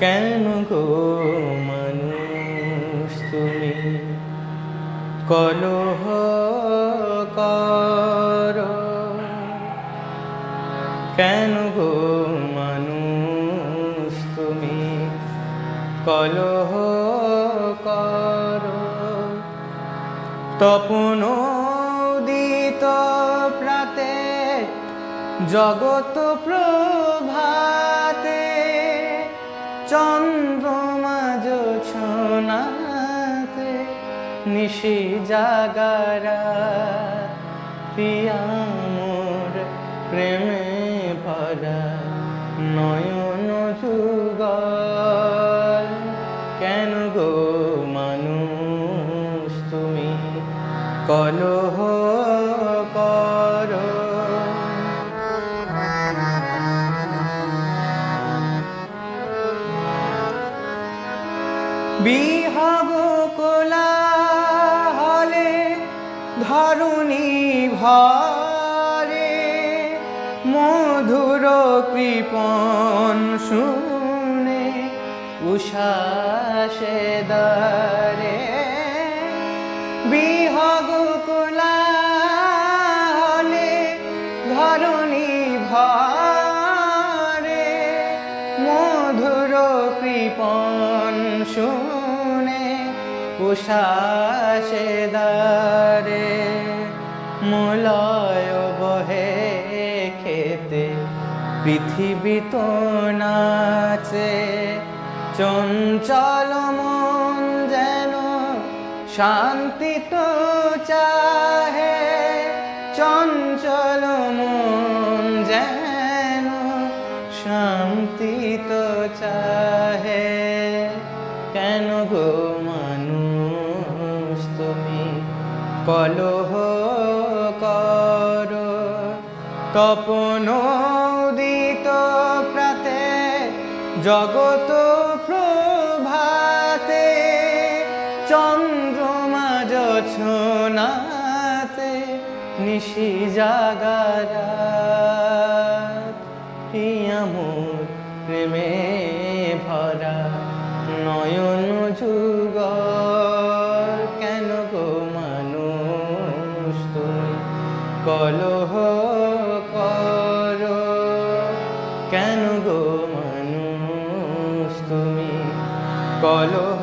কেন গো মানুষ তুমি? কলহ কেন গো মানুষ তুমি? কলহ তপন দিত প্রাতে জগত প্রভাতে চন্দ্রমা জোছনাতে নিশি জাগারা পিয়ামোর প্রেমে ভরা নয়ন যুগল। কেন গো মানুষ তুমি কলহ বিহগ কোলা হলে ধরুণী ভরে মধুর কৃপণ শুনে উষাসে দারে। বিহগ কোলা হলে ধরুণী ভরে মধুর কৃপণ শুনে উষাসে দারে মলয় বহে খেতে পৃথিবী তো নাচে, চঞ্চল মন যেন শান্তি তো চাহে, চঞ্চল মন যেন শান্তি তো চাহে। কেন গো মানুষ তুমি? কলহ করো, তপন প্রাতে, জগত প্রভাতে, চন্দ্রমা জছনাতে, নিশি জাগারা প্রিয়ামোর প্রেমে ভরা। নয়ন যুগ কেন গো মানুষ তুমি? কলহ কর কেন গো মানুষ তুমি? কলহ